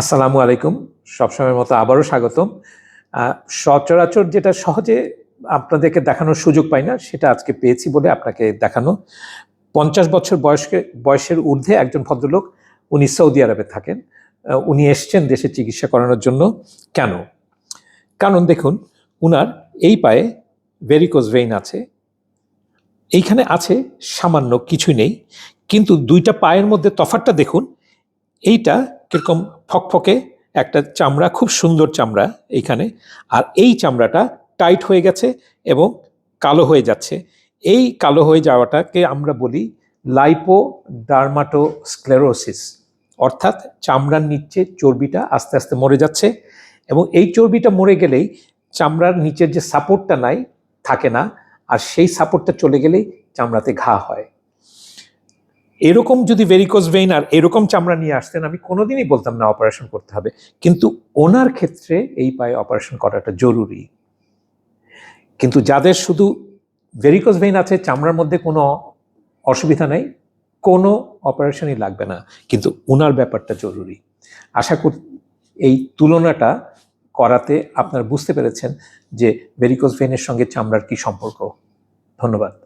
আসসালামু আলাইকুম। সবসময়ের মতো আবারও স্বাগতম। সচরাচর যেটা সহজে আপনাদেরকে দেখানোর সুযোগ পাই না, সেটা আজকে পেয়েছি বলে আপনাকে দেখানো। পঞ্চাশ বছর বয়সকে, বয়সের ঊর্ধ্বে একজন ভদ্রলোক, উনি সৌদি আরবে থাকেন। উনি এসছেন দেশে চিকিৎসা করানোর জন্য। কেন? কারণ দেখুন, উনার এই পায়ে ভেরিকোজ ভেইন আছে। এইখানে আছে সামান্য কিছুই নেই। কিন্তু দুইটা পায়ের মধ্যে তফাতটা দেখুন, এইটা কীরকম ফকফকে একটা চামড়া, খুব সুন্দর চামড়া এইখানে আর এই চামড়াটা টাইট হয়ে গেছে এবং কালো হয়ে যাচ্ছে। এই কালো হয়ে যাওয়াটাকে আমরা বলি লাইপো ডার্মাটোস্ক্লেরোসিস অর্থাৎ চামড়ার নিচে চর্বিটা আস্তে আস্তে মরে যাচ্ছে এবং এই চর্বিটা মরে গেলেই চামড়ার নিচের যে সাপোর্টটা নাই, থাকে না। আর সেই সাপোর্টটা চলে গেলেই চামড়াতে ঘা হয়। এরকম যদি ভেরিকোজ ভেইন আর এরকম চামড়া নিয়ে আসতেন, আমি কোনোদিনই বলতাম না অপারেশন করতে হবে। কিন্তু ওনার ক্ষেত্রে এই পায়ে অপারেশন করাটা জরুরি। কিন্তু যাদের শুধু ভেরিকোজ ভেইন আছে, চামড়ার মধ্যে কোনো অসুবিধা নেই, কোনো অপারেশনই লাগবে না। কিন্তু ওনার ব্যাপারটা জরুরি। আশা করি, এই তুলনাটা করাতে আপনারা বুঝতে পেরেছেন যে ভেরিকোজ ভেইনের সঙ্গে চামড়ার কি সম্পর্ক। ধন্যবাদ।